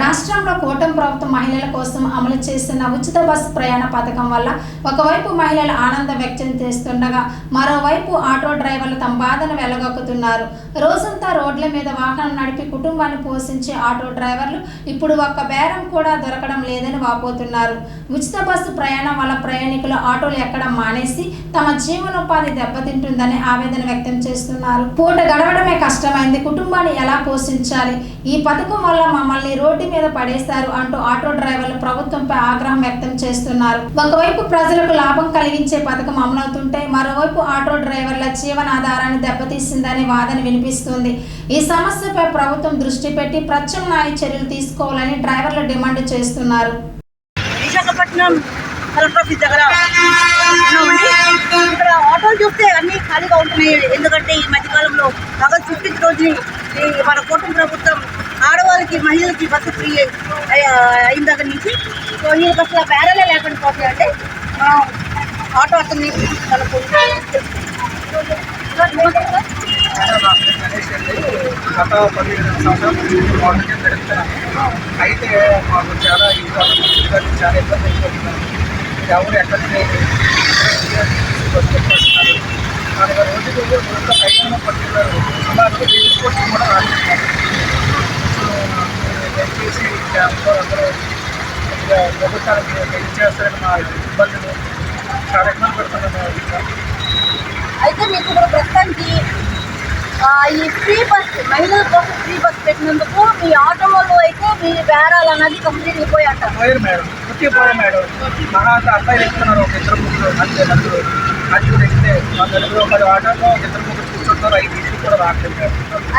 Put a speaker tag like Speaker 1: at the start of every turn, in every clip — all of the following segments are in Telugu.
Speaker 1: రాష్ట్రంలో కూటమి ప్రభుత్వం మహిళల కోసం అమలు చేస్తున్న ఉచిత బస్సు ప్రయాణ పథకం వల్ల ఒకవైపు మహిళలు ఆనందం వ్యక్తం చేస్తుండగా మరోవైపు ఆటో డ్రైవర్లు తమ బాధను వెలగొక్కుతున్నారు. రోజంతా రోడ్ల మీద వాహనం నడిపి కుటుంబాన్ని పోషించే ఆటో డ్రైవర్లు ఇప్పుడు ఒక్క బేరం కూడా దొరకడం లేదని వాపోతున్నారు. ఉచిత బస్సు ప్రయాణం వల్ల ప్రయాణికులు ఆటోలు ఎక్కడం మానేసి తమ జీవనోపాధి దెబ్బతింటుందని ఆవేదన వ్యక్తం చేస్తున్నారు. పూట గడవడమే కష్టమైంది. కుటుంబాన్ని ఎలా పోషించాలి? ఈ పథకం వల్ల మమ్మల్ని రోడ్డు మీద పడేశారు అంటూ ఆటో డ్రైవర్లు ప్రభుత్వంపై ఆగ్రహం వ్యక్తం చేస్తున్నారు. ఒకవైపు ప్రజలకు లాభం కలిగించే పథకం అమలవుతుంటే మరోవైపు ఆటో డ్రైవర్ల జీవనాధారాన్ని దెబ్బతీసిందనే వాదన వినిపిస్తుంది. ఈ సమస్యపై ప్రభుత్వం దృష్టి పెట్టి ప్రత్యామ్నాయ చర్యలు తీసుకోవాలని డ్రైవర్లు డిమాండ్ చేస్తున్నారు.
Speaker 2: విశాఖపట్నం కలెక్టర్ ఆఫీస్ దగ్గర ఇక్కడ ఆటోలు చూస్తే అన్ని ఖాళీగా ఉంటున్నాయి. ఎందుకంటే ఈ మధ్యకాలంలో ఆగస్ట్ ఫిఫ్టీన్త్ రోజుని మన కుటుంబ ప్రభుత్వం ఆడవాళ్ళకి మహిళలకి బస్సు ఫ్రీ అయి- అయిన దగ్గర నుంచి. సో వీళ్ళకి అసలు బేరాలే లేకుండా పోతాయి అంటే మనం ఆటో అతన్ని మనకు
Speaker 3: గత పదిహేను సంవత్సరాల నుంచి వాటర్ పెడుతున్నాను అయితే మాకు చాలా ఈ కాలంలో చాలా ఇబ్బంది అయిపోతున్నాను ఎవరు ఎక్కడ నాలుగు రోజులు రోజుల పైన అందరూ ప్రభుత్వానికి హెల్ప్ చేస్తారని మా ఇబ్బందులు చాలా ఇబ్బంది పడుతున్నాను
Speaker 2: అయితే మీకు ఇప్పుడు ప్రస్తుతానికి ఈ ఫ్రీ బస్ మహిళల కోసం ఫ్రీ బస్ పెట్టినందుకు మీ ఆటో వాళ్ళు అయితే మీ బేరాలు అన్నది కంప్లీట్ అయిపోయి అంటారు.
Speaker 3: పోయారు మేడం. పుట్టి పోయారు మేడం. మహా అబ్బాయిలు ఎక్కుతున్నారు ఒక ఇద్దరు ముగ్గురు అంతే నలుగురు. నలుగురు ఎక్కితే మా నలుగురు ఒక ఆటోలో ఒక ఇద్దరు ముగ్గురు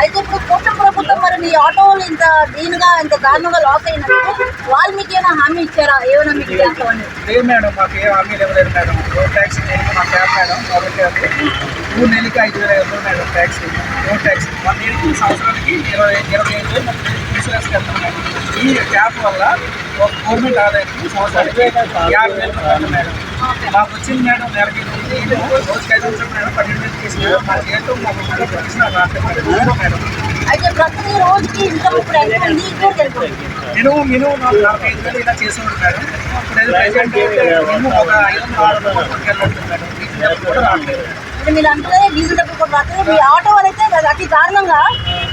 Speaker 2: అయితే ఇప్పుడు కూటమి ప్రభుత్వం మరి మీ ఆటో వాళ్ళు ఇంత దీనిగా ఇంత దారుణంగా లాస్ అయినందుకు వాళ్ళు మీకు ఏమైనా హామీ ఇచ్చారా? ఏమైనా మీకు చేస్తామని?
Speaker 3: లేదు మేడం మాకు ఏ హామీలు ఇవ్వలేదు మేడం. రోడ్ ట్యాక్సీ నేను మా క్యాబ్ మేడం క్యాబ్ మూడు నెలలకి ఐదు వేల ఐదు madam taxi road taxi one ఇయర్కి సంవత్సరానికి ఇరవై ఇరవై ఐదు వేలు మనకి ఇన్సూరెన్స్ కడతాం మేడం. ఈ క్యాబ్ వల్ల ఒక గవర్నమెంట్ ఆదాయానికి సంవత్సరానికి యాభై వేలు కట్టాలి మేడం. మాకు వచ్చింది మేడం నెలకి ఇది రోజుకి ఐదు వందలు మేడం పన్నెండు వేలు తీసుకున్నాం మా జీతం మాకు మళ్ళీ ప్రొఫెషన్ రావట్లేదు మేడం మేడం.
Speaker 2: అయితే ప్రతి రోజుకి ఇన్కమ్ ఇప్పుడు ఎంత ఉంది? ఇప్పుడు తెలుస్తుంది
Speaker 3: మినిమం మినిమం నాకు నలభై ఐదు వేలు ఇలా చేసేవాడు మేడం. ఇప్పుడు ప్రజెంట్ మినిమం ఒక ఐదు వందల ఆరు వందల కోట్లకి వెళ్ళొచ్చు మేడం. వీటి డబ్బులు కూడా రావట్లేదు.
Speaker 2: అంటే మీరు అంటే డీజిల్ డబ్బులు కూడా రాత్రి మీ ఆటో వాళ్ళైతే అది అతి దారుణంగా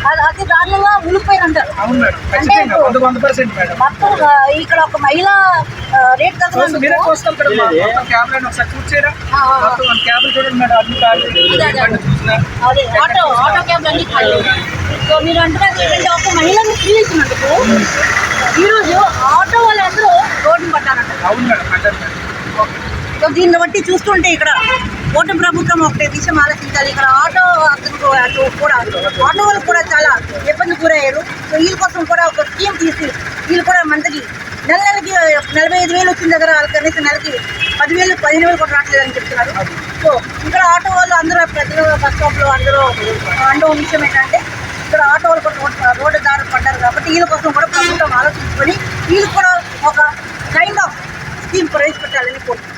Speaker 2: అది అతి దారుణంగా ఉలిపోయిన అంటారు.
Speaker 3: మేడం
Speaker 2: మొత్తం ఇక్కడ ఒక మహిళ రేట్ అదే, ఆటో ఆటో క్యాబ్ అన్ని ఖాళీ సో మీరు అంటున్నారు ఏంటంటే ఒక మహిళని ఫ్రీ ఇచ్చినందుకు ఈరోజు ఆటో వాళ్ళందరూ పట్టారంట. సో దీన్ని బట్టి చూస్తుంటే ఇక్కడ కూటమి ప్రభుత్వం ఒకటే విషయం ఆలోచించాలి. ఇక్కడ ఆటో అతను అటు కూడా ఆటో వాళ్ళు కూడా చాలా ఇబ్బంది గురయ్యారు. సో వీళ్ళ కోసం కూడా ఒక స్కీమ్ తీసి వీళ్ళు కూడా మంత్లీ నెల నెలకి నలభై ఐదు వేలు వచ్చిన దగ్గర వాళ్ళకి కనీసం నెలకి పదివేలు పదిహేను వేలు కూడా రావట్లేదని చెప్తున్నారు. సో ఇక్కడ ఆటో వాళ్ళు అందరూ ప్రజలు బస్ స్టాప్లో అందరూ అండో విషయం ఏంటంటే ఇక్కడ ఆటో వాళ్ళు కూడా రోడ్డు దారి పడ్డారు కాబట్టి వీళ్ళ కోసం కూడా ప్రభుత్వం ఆలోచించుకొని వీళ్ళు కూడా ఒక కైండ్ ఆఫ్ స్కీమ్ ప్రవేశపెట్టాలని కోరుతున్నాను